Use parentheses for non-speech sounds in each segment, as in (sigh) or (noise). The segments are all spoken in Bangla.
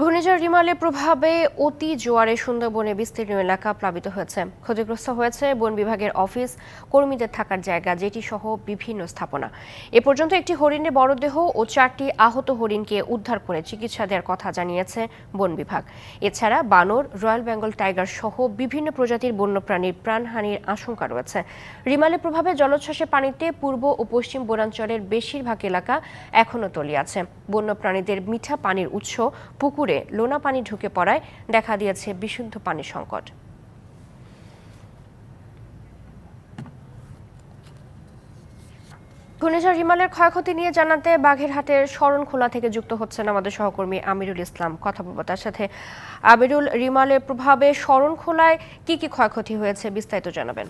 ঘূর্ণিঝড় রিমালের প্রভাবে অতি জোয়ারে সুন্দরবনে বিস্তীর্ণ এলাকা প্লাবিত হয়েছে। ক্ষতিগ্রস্ত হয়েছে বন বিভাগের অফিস, কর্মীদের থাকার জায়গা যেটি সহ বিভিন্ন স্থাপনা। এ পর্যন্ত একটি হরিণের মরদেহ ও চারটি আহত হরিণকে উদ্ধার করে চিকিৎসা দেওয়ার কথা জানিয়েছে বন বিভাগ। এছাড়া বানর, রয়্যাল বেঙ্গল টাইগার সহ বিভিন্ন প্রজাতির বন্যপ্রাণীর প্রাণহানির আশঙ্কা রয়েছে। রিমালের প্রভাবে জলোচ্ছ্বাসের পানিতে পূর্ব ও পশ্চিম বনাঞ্চলের বেশিরভাগ এলাকা এখনও তলিয়ে আছে। বন্যপ্রাণীদের মিঠা পানির উৎস পুকুরে লোনা পানি ঢুকে পড়ায় দেখা দিয়েছে বিশুদ্ধ পানি সংকট। ঘূর্ণিঝড় হিমালয়ের ক্ষয়ক্ষতি নিয়ে জানাতে বাঘেরহাটের শরণখোলা থেকে যুক্ত হচ্ছেন আমাদের সহকর্মী আমিরুল ইসলাম। কথা বলব তার সাথে আমিরুল, রিমালের প্রভাবে শরণখোলায় কি কি ক্ষয়ক্ষতি হয়েছে বিস্তারিত জানাবেন।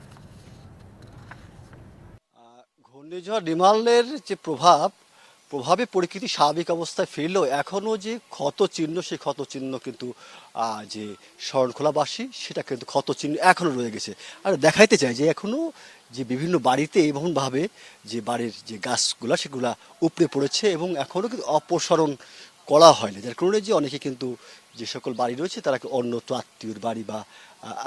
ঘূর্ণিঝড় রিমালের যে প্রভাব প্রভাবে পরিস্থিতি স্বাভাবিক অবস্থায় ফিরলেও এখনও যে ক্ষত চিহ্ন সেই ক্ষত চিহ্ন কিন্তু যে শরণখোলাবাসী সেটা কিন্তু ক্ষত চিহ্ন এখনও রয়ে গেছে। আর দেখাইতে চাই যে এখনও যে বিভিন্ন বাড়িতে এমনভাবে যে বাড়ির যে গাছগুলা, সেগুলা উপড়ে পড়েছে এবং এখনও কিন্তু অপসারণ করা হয়নি। যার কারণে যে অনেকে কিন্তু যে সকল বাড়ি রয়েছে, তারা অন্য আত্মীয়র বাড়ি বা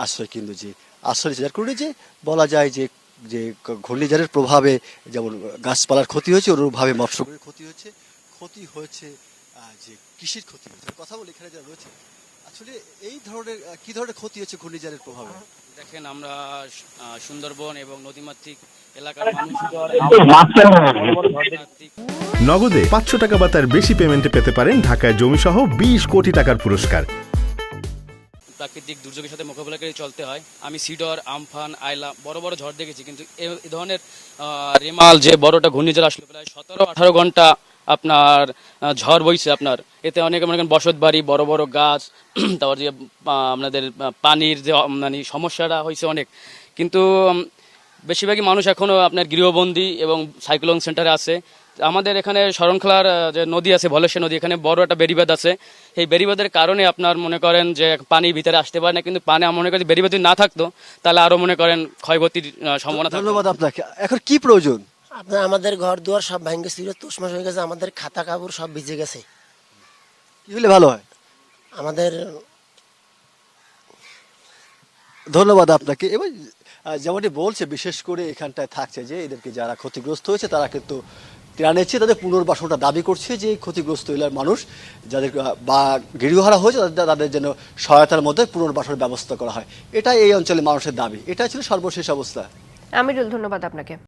আশ্রয় কিন্তু যে আশ্রয় যার কারণে যে বলা যায় যে যে ঘূর্ণিঝড়ের প্রভাবে যেমন গাছপালার ক্ষতি হয়েছে অনুরূপভাবে মৎস্যের ক্ষতি হয়েছে ক্ষতি হয়েছে যে কৃষির ক্ষতি হয়েছে। কথা বলে এখানে যারা রয়েছে। আসলে এই ধরনের কি ধরনের ক্ষতি হয়েছে ঘূর্ণিঝড়ের প্রভাবে? দেখেন আমরা সুন্দরবন এবং নদীমাতৃক এলাকার মানুষ নগদে পাঁচশো টাকা বা তার বেশি পেমেন্টে পেতে পারেন ঢাকায় জমিসহ বিশ কোটি টাকার পুরস্কার। প্রাকৃতিক দুর্যোগের সাথে মোকাবিলা করে চলতে হয়। আমি সিডর, আমফান আয়লা বড় বড় ঝড় দেখেছি, কিন্তু এ ধরনের রেমাল যে বড়টা ঘূর্ণিঝড় আসলো প্রায় সতেরো আঠারো ঘণ্টা আপনার ঝড় বইছে আপনার। এতে অনেক মনে করেন বসত বাড়ি, বড় বড় গাছ, (clears throat) তারপর যে আপনাদের পানির যে মানে সমস্যাটা হয়েছে অনেক। কিন্তু বেশিরভাগই মানুষ এখনও আপনার গৃহবন্দী এবং সাইক্লোন সেন্টারে আছে। আমাদের এখানে শরণখোলার যে নদী আছে ভলেশ্বর নদী এখানে বড় একটা বেড়িবাঁধ আছে। এই বেড়িবাঁধের কারণে আপনার মনে করেন যে পানি ভিতরে আসতে পারে না কিন্তু পানি আমার মনে করি বেড়িবাঁধ যদি না থাকতো তাহলে আরও মনে করেন ক্ষয়ক্ষতির সম্ভাবনা থাকতো। ধন্যবাদ আপনাকে। এখন কি প্রয়োজন? আপনার আমাদের ঘর দুয়ার সব ভেঙে ছিল তুষমাস হয়ে গেছে আমাদের খাতা কাপড় সব ভিজে গেছে। কি হলে ভালো হয়? আমাদের ধন্যবাদ আপনাকে। এবং আহ, যেমনটি বলছে বিশেষ করে এখানটায় থাকছে যে এদেরকে যারা ক্ষতিগ্রস্ত হয়েছে তারা কিন্তু ত্রাণেছে তাদের পুনর্বাসনটা দাবি করছে যে ক্ষতিগ্রস্ত এলাকার মানুষ যাদের বা গৃহহারা হয়েছে তাদের যেন সহায়তার মধ্যে পুনর্বাসনের ব্যবস্থা করা হয়। এটাই এই অঞ্চলের মানুষের দাবি। এটাই ছিল সর্বশেষ অবস্থা। আমিরুল ধন্যবাদ আপনাকে।